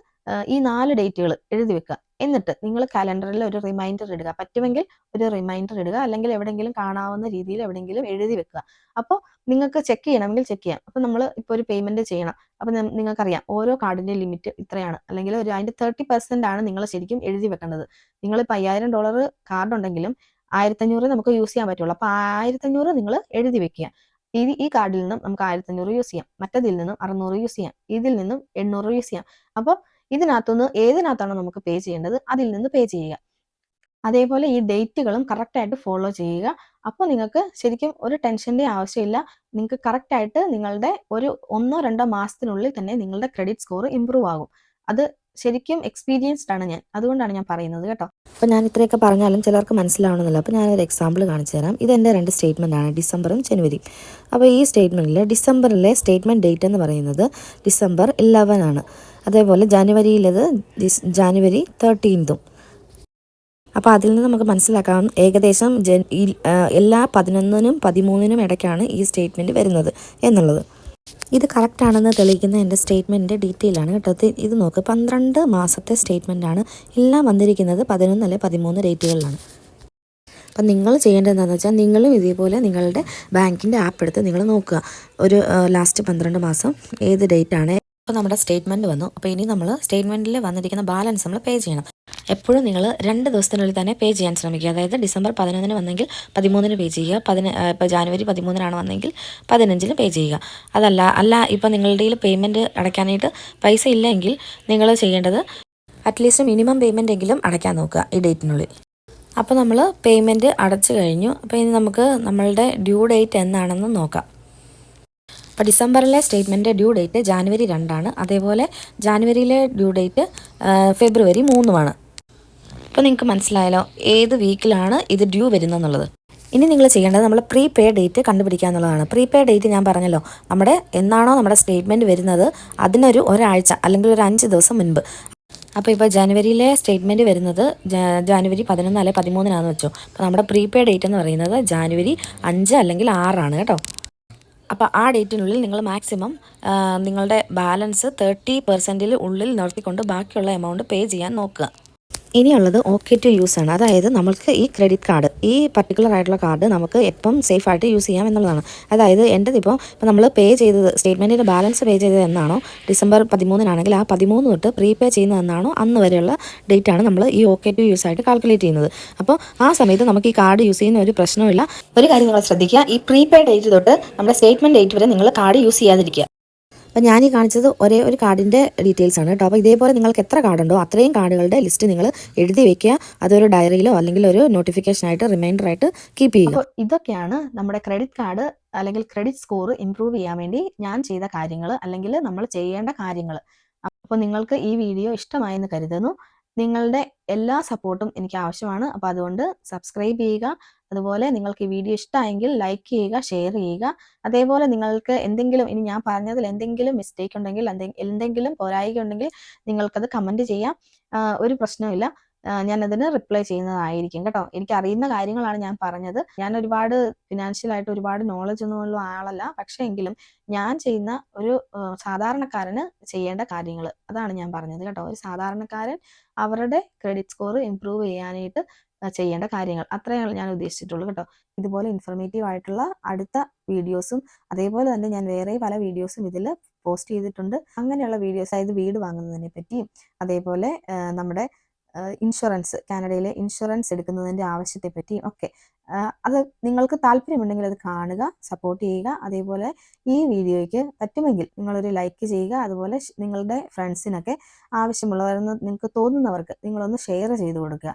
ഈ നാല് ഡേറ്റുകൾ എഴുതി വെക്കുക എന്നിട്ട് നിങ്ങൾ കലണ്ടറിൽ ഒരു റിമൈൻഡർ ഇടുക. പറ്റുമെങ്കിൽ ഒരു റിമൈൻഡർ ഇടുക. അല്ലെങ്കിൽ എവിടെയെങ്കിലും കാണാവുന്ന രീതിയിൽ എവിടെയെങ്കിലും എഴുതി വെക്കുക. അപ്പോൾ നിങ്ങൾക്ക് ചെക്ക് ചെയ്യണമെങ്കിൽ ചെക്ക് ചെയ്യാം. അപ്പോൾ നമ്മൾ ഇപ്പോൾ ഒരു പേയ്മെന്റ് ചെയ്യണം. അപ്പോൾ നിങ്ങൾക്കറിയാം. ഓരോ കാർഡിന്റെ ലിമിറ്റ് ഇത്രയാണ്. അല്ലെങ്കിൽ ഒരു അതിന്റെ തേർട്ടി പെർസെന്റ് ആണ് നിങ്ങൾ ശരിക്കും എഴുതി വെക്കേണ്ടത്. നിങ്ങളിപ്പോൾ അയ്യായിരം ഡോളർ കാർഡ് ഉണ്ടെങ്കിലും ആയിരത്തഞ്ഞൂറ് നമുക്ക് യൂസ് ചെയ്യാൻ പറ്റുള്ളൂ. അപ്പോൾ ആയിരത്തഞ്ഞൂറ് നിങ്ങൾ എഴുതി വെക്കുക. ഈ ഈ കാർഡിൽ നിന്നും നമുക്ക് ആയിരത്തഞ്ഞൂറ് യൂസ് ചെയ്യാം. മറ്റതിൽ നിന്നും അറുന്നൂറ് യൂസ് ചെയ്യാം. ഇതിൽ നിന്നും എണ്ണൂറ് യൂസ് ചെയ്യാം. അപ്പോൾ ഇതിനകത്തുനിന്ന് ഏതിനകത്താണോ നമുക്ക് പേ ചെയ്യേണ്ടത് അതിൽ നിന്ന് പേ ചെയ്യുക. അതേപോലെ ഈ ഡേറ്റുകളും കറക്റ്റായിട്ട് ഫോളോ ചെയ്യുക. അപ്പോൾ നിങ്ങൾക്ക് ശരിക്കും ഒരു ടെൻഷന്റെ ആവശ്യമില്ല. നിങ്ങൾക്ക് കറക്റ്റായിട്ട് നിങ്ങളുടെ ഒരു ഒന്നോ രണ്ടോ മാസത്തിനുള്ളിൽ തന്നെ നിങ്ങളുടെ ക്രെഡിറ്റ് സ്കോർ ഇമ്പ്രൂവ് ആകും. അത് ശരിക്കും എക്സ്പീരിയൻസ്ഡ് ആണ് ഞാൻ. അതുകൊണ്ടാണ് ഞാൻ പറയുന്നത് കേട്ടോ. അപ്പോൾ ഞാൻ ഇത്രയൊക്കെ പറഞ്ഞാലും ചിലർക്ക് മനസ്സിലാവണമെന്നില്ല. അപ്പോൾ ഞാനൊരു എക്സാമ്പിൾ കാണിച്ചു തരാം. ഇത് എന്റെ രണ്ട് സ്റ്റേറ്റ്മെന്റ് ആണ്. ഡിസംബറും ജനുവരിയും. അപ്പോൾ ഈ സ്റ്റേറ്റ്മെന്റിൽ ഡിസംബറിലെ സ്റ്റേറ്റ്മെന്റ് ഡേറ്റ് എന്ന് പറയുന്നത് ഡിസംബർ ഇലവൻ ആണ്. അതേപോലെ ജാനുവരിയിലത് ജാനുവരി തേർട്ടീൻതും അപ്പോൾ അതിൽ നിന്ന് നമുക്ക് മനസ്സിലാക്കാം ഏകദേശം ജൻ എല്ലാ പതിനൊന്നിനും പതിമൂന്നിനും ഇടയ്ക്കാണ് ഈ സ്റ്റേറ്റ്മെന്റ് വരുന്നത് എന്നുള്ളത്. ഇത് കറക്റ്റാണെന്ന് തെളിയിക്കുന്ന എന്റെ സ്റ്റേറ്റ്മെന്റിന്റെ ഡീറ്റെയിൽ ആണ് കേട്ടോ. ഇത് നോക്ക് പന്ത്രണ്ട് മാസത്തെ സ്റ്റേറ്റ്മെന്റ് ആണ്. എല്ലാം വന്നിരിക്കുന്നത് പതിനൊന്ന് അല്ലെ പതിമൂന്ന് ഡേറ്റുകളിലാണ് അപ്പം നിങ്ങൾ ചെയ്യേണ്ടതെന്ന് വെച്ചാൽ നിങ്ങളും ഇതേപോലെ നിങ്ങളുടെ ബാങ്കിന്റെ ആപ്പ് എടുത്ത് നിങ്ങൾ നോക്കുക. ഒരു ലാസ്റ്റ് പന്ത്രണ്ട് മാസം ഏത് ഡേറ്റാണ് അപ്പോൾ നമ്മുടെ സ്റ്റേറ്റ്മെന്റ് വന്നു. അപ്പോൾ ഇനി നമ്മൾ സ്റ്റേറ്റ്മെന്റിൽ വന്നിരിക്കുന്ന ബാലൻസ് നമ്മൾ പേ ചെയ്യണം. എപ്പോഴും നിങ്ങൾ രണ്ട് ദിവസത്തിനുള്ളിൽ തന്നെ പേ ചെയ്യാൻ ശ്രമിക്കുക. അതായത് ഡിസംബർ പതിനൊന്നിന് വന്നെങ്കിൽ പതിമൂന്നിന് പേ ചെയ്യുക. പതിന ഇപ്പോൾ ജാനുവരി പതിമൂന്നിനാണ് വന്നെങ്കിൽ പതിനഞ്ചിന് പേ ചെയ്യുക. അതല്ല അല്ല ഇപ്പോൾ നിങ്ങളുടെ പേയ്മെന്റ് അടയ്ക്കാനായിട്ട് പൈസ ഇല്ലെങ്കിൽ നിങ്ങൾ ചെയ്യേണ്ടത് അറ്റ്ലീസ്റ്റ് മിനിമം പേയ്മെന്റ് എങ്കിലും അടയ്ക്കാൻ നോക്കുക ഈ ഡേറ്റിനുള്ളിൽ അപ്പോൾ നമ്മൾ പേയ്മെന്റ് അടച്ചു കഴിഞ്ഞു. അപ്പോൾ ഇനി നമുക്ക് നമ്മളുടെ ഡ്യൂ ഡേറ്റ് എന്നാണെന്ന് നോക്കാം. അപ്പോൾ ഡിസംബറിലെ സ്റ്റേറ്റ്മെന്റ് ഡ്യൂ ഡേറ്റ് ജാനുവരി രണ്ടാണ്. അതേപോലെ ജാനുവരിയിലെ ഡ്യൂ ഡേറ്റ് ഫെബ്രുവരി മൂന്നുമാണ്. അപ്പോൾ നിങ്ങൾക്ക് മനസ്സിലായല്ലോ ഏത് വീക്കിലാണ് ഇത് ഡ്യൂ വരുന്നതെന്നുള്ളത്. ഇനി നിങ്ങൾ ചെയ്യേണ്ടത് നമ്മൾ പ്രീ പേ ഡേറ്റ് കണ്ടുപിടിക്കുക എന്നുള്ളതാണ്. പ്രീ പേ ഡേറ്റ് ഞാൻ പറഞ്ഞല്ലോ നമ്മുടെ എന്നാണോ നമ്മുടെ സ്റ്റേറ്റ്മെന്റ് വരുന്നത് അതിനൊരു ഒരാഴ്ച അല്ലെങ്കിൽ ഒരു അഞ്ച് ദിവസം മുൻപ്. അപ്പോൾ ഇപ്പോൾ ജനുവരിയിലെ സ്റ്റേറ്റ്മെന്റ് വരുന്നത് ജാനുവരി പതിനൊന്ന് അല്ലെങ്കിൽ പതിമൂന്നിനാണെന്ന് വെച്ചോ. അപ്പോൾ നമ്മുടെ പ്രീ പേ ഡേറ്റ് എന്ന് പറയുന്നത് ജാനുവരി അഞ്ച് അല്ലെങ്കിൽ ആറാണ് കേട്ടോ. അപ്പോൾ ആ ഡേറ്റിനുള്ളിൽ നിങ്ങൾ മാക്സിമം നിങ്ങളുടെ ബാലൻസ് തേർട്ടി പെർസെന്റിൽ ഉള്ളിൽ നിർത്തിക്കൊണ്ട് ബാക്കിയുള്ള എമൗണ്ട് പേ ചെയ്യാൻ നോക്കുക. ഇനിയുള്ളത് ഓക്കെ ടു യൂസ് ആണ്. അതായത് നമുക്ക് ഈ ക്രെഡിറ്റ് കാർഡ് ഈ പർട്ടിക്കുലർ ആയിട്ടുള്ള കാർഡ് നമുക്ക് എപ്പം സേഫ് ആയിട്ട് യൂസ് ചെയ്യാം എന്നുള്ളതാണ്. അതായത് എന്റെത് ഇപ്പോൾ ഇപ്പോൾ നമ്മൾ പേ ചെയ്തത് സ്റ്റേറ്റ്മെന്റിന്റെ ബാലൻസ് പേ ചെയ്തത് എന്നാണോ ഡിസംബർ പതിമൂന്നിനാണെങ്കിൽ ആ പതിമൂന്ന് തൊട്ട് പ്രീ പേ ചെയ്യുന്നത് എന്നാണോ അന്ന് വരെയുള്ള ഡേറ്റ് ആണ് നമ്മൾ ഈ ഓക്കെ ടു യൂസ് ആയിട്ട് കാൽക്കുലേറ്റ് ചെയ്യുന്നത്. അപ്പോൾ ആ സമയത്ത് നമുക്ക് ഈ കാർഡ് യൂസ് ചെയ്യുന്ന ഒരു പ്രശ്നമില്ല ഒരു കാര്യം നിങ്ങൾ ശ്രദ്ധിക്കുക. ഈ പ്രീ പേ ഡേറ്റ് തൊട്ട് നമ്മുടെ സ്റ്റേറ്റ്മെന്റ് ഡേറ്റ് വരെ നിങ്ങൾ കാർഡ് യൂസ് ചെയ്യാതിരിക്കുക. അപ്പോൾ ഞാൻ ഈ കാണിച്ചത് ഒരേ ഒരു കാർഡിന്റെ ഡീറ്റെയിൽസ് ആണ് കേട്ടോ. അപ്പോൾ ഇതേപോലെ നിങ്ങൾക്ക് എത്ര കാർഡുണ്ടോ അത്രയും കാർഡുകളുടെ ലിസ്റ്റ് നിങ്ങൾ എഴുതി വെക്കുക. അതൊരു ഡയറിയിലോ അല്ലെങ്കിൽ ഒരു നോട്ടിഫിക്കേഷൻ ആയിട്ട് റിമൈൻഡർ ആയിട്ട് കീപ്പ് ചെയ്യുക. ഇതൊക്കെയാണ് നമ്മുടെ ക്രെഡിറ്റ് കാർഡ് അല്ലെങ്കിൽ ക്രെഡിറ്റ് സ്കോർ ഇംപ്രൂവ് ചെയ്യാൻ വേണ്ടി ഞാൻ ചെയ്ത കാര്യങ്ങൾ അല്ലെങ്കിൽ നമ്മൾ ചെയ്യേണ്ട കാര്യങ്ങൾ അപ്പോൾ നിങ്ങൾക്ക് ഈ വീഡിയോ ഇഷ്ടമായെന്ന് കരുതുന്നു. നിങ്ങളുടെ എല്ലാ സപ്പോർട്ടും എനിക്ക് ആവശ്യമാണ്. അപ്പോൾ അതുകൊണ്ട് സബ്സ്ക്രൈബ് ചെയ്യുക. അതുപോലെ നിങ്ങൾക്ക് ഈ വീഡിയോ ഇഷ്ടമായെങ്കിൽ ലൈക്ക് ചെയ്യുക ഷെയർ ചെയ്യുക. അതേപോലെ നിങ്ങൾക്ക് എന്തെങ്കിലും ഇനി ഞാൻ പറഞ്ഞതിൽ എന്തെങ്കിലും മിസ്റ്റേക്ക് ഉണ്ടെങ്കിൽ എന്തെങ്കിലും പോരായിക ഉണ്ടെങ്കിൽ നിങ്ങൾക്കത് കമന്റ് ചെയ്യാം. ഒരു പ്രശ്നമില്ല ഞാനതിന് റിപ്ലൈ ചെയ്യുന്നതായിരിക്കും കേട്ടോ. എനിക്ക് അറിയുന്ന കാര്യങ്ങളാണ് ഞാൻ പറഞ്ഞത്. ഞാൻ ഒരുപാട് ഫിനാൻഷ്യൽ ആയിട്ട് ഒരുപാട് നോളജ് ഒന്നുമുള്ള ആളല്ല. പക്ഷേ എങ്കിലും ഞാൻ ചെയ്യുന്ന ഒരു സാധാരണക്കാരന് ചെയ്യേണ്ട കാര്യങ്ങൾ അതാണ് ഞാൻ പറഞ്ഞത് കേട്ടോ. ഒരു സാധാരണക്കാരൻ അവരുടെ ക്രെഡിറ്റ് സ്കോർ ഇംപ്രൂവ് ചെയ്യാനായിട്ട് ചെയ്യേണ്ട കാര്യങ്ങൾ. അത്രയാണ് ഞാൻ ഉദ്ദേശിച്ചിട്ടുള്ളൂ കേട്ടോ. ഇതുപോലെ ഇൻഫർമേറ്റീവ് ആയിട്ടുള്ള അടുത്ത വീഡിയോസും അതേപോലെ തന്നെ ഞാൻ വേറെ പല വീഡിയോസും ഇതിൽ പോസ്റ്റ് ചെയ്തിട്ടുണ്ട്. അങ്ങനെയുള്ള വീഡിയോസ് അതായത് വീട് വാങ്ങുന്നതിനെ പറ്റിയും അതേപോലെ നമ്മുടെ ഇൻഷുറൻസ് കാനഡയിലെ ഇൻഷുറൻസ് എടുക്കുന്നതിന്റെ ആവശ്യത്തെ പറ്റിയും ഒക്കെ. അത് നിങ്ങൾക്ക് താല്പര്യമുണ്ടെങ്കിൽ അത് കാണുക സപ്പോർട്ട് ചെയ്യുക. അതേപോലെ ഈ വീഡിയോയ്ക്ക് പറ്റുമെങ്കിൽ നിങ്ങളൊരു ലൈക്ക് ചെയ്യുക. അതുപോലെ നിങ്ങളുടെ ഫ്രണ്ട്സിനൊക്കെ ആവശ്യമുള്ളവരെന്ന് നിങ്ങൾക്ക് തോന്നുന്നവർക്ക് നിങ്ങളൊന്ന് ഷെയർ ചെയ്ത് കൊടുക്കുക.